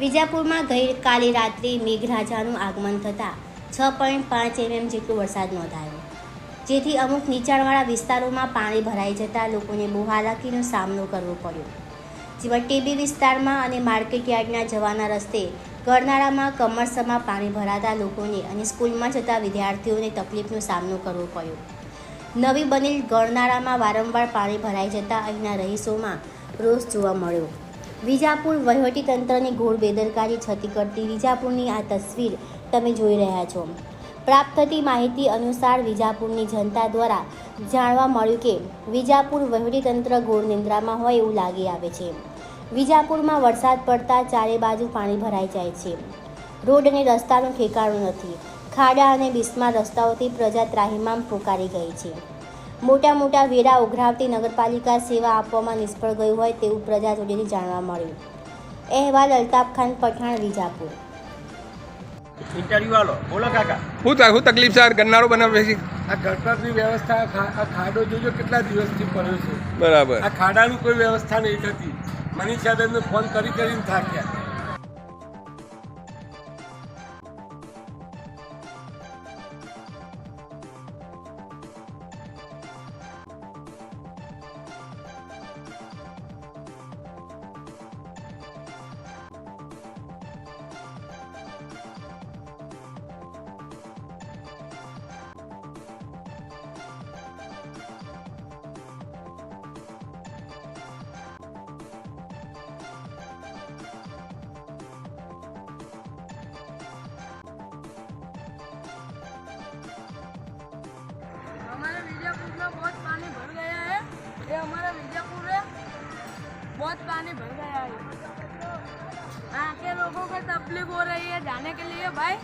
વિજાપુરમાં ગઈકાલે રાત્રે મેઘરાજાનું આગમન થતાં છ પોઈન્ટ પાંચ એમએમ જેટલો વરસાદ નોંધાયો. જેથી અમુક નીચાણવાળા વિસ્તારોમાં પાણી ભરાઈ જતાં લોકોને બહુ સામનો કરવો પડ્યો. જેમાં ટીબી વિસ્તારમાં અને માર્કેટ યાર્ડના જવાના રસ્તે ગરનાળામાં કમરસમાં પાણી ભરાતા લોકોને અને સ્કૂલમાં જતા વિદ્યાર્થીઓને તકલીફનો સામનો કરવો પડ્યો. નવી બનેલ ગરનાળામાં વારંવાર પાણી ભરાઈ જતાં અહીંના રહીશોમાં રોષ જોવા મળ્યો. વિજાપુર વહીવટીતંત્રની ઘોર બેદરકારી છતી કરતી વિજાપુરની આ તસવીર તમે જોઈ રહ્યા છો. પ્રાપ્ત થતી માહિતી અનુસાર વિજાપુરની જનતા દ્વારા જાણવા મળ્યું કે વિજાપુર વહીવટીતંત્ર ઘોર નિંદ્રામાં હોય એવું લાગી આવે છે. વિજાપુરમાં વરસાદ પડતા ચારે બાજુ પાણી ભરાઈ જાય છે. રોડ અને રસ્તાનું ઠેકાણું નથી. ખાડા અને બિસ્માર રસ્તાઓથી પ્રજા ત્રાહિમામ પોકારી ગઈ છે. મોટા મોટા વેરા ઉઘરાવતી નગરપાલિકા સેવા આપવામાં નિષ્ફળ ગયું હોય તેવું પ્રજા જોડેથી જાણવા મળ્યું. અહેવાલ અલ્તાફ ખાન પઠાણ વિજાપુર. ઇન્ટરવ્યુ આલો બોલો કાકા. હું થાય તકલીફ છે આ ગન્નારો બનાવે છે આ ગટરની વ્યવસ્થા આ ખાડો જોજો કેટલા દિવસથી પડ્યો છે. બરાબર. આ ખાડાનું કોઈ વ્યવસ્થા નહીં થતી. મનીષ યાદવને ફોન કરી કરીને થાક્યા. तकलीफ हो रही है जाने के लिए भाई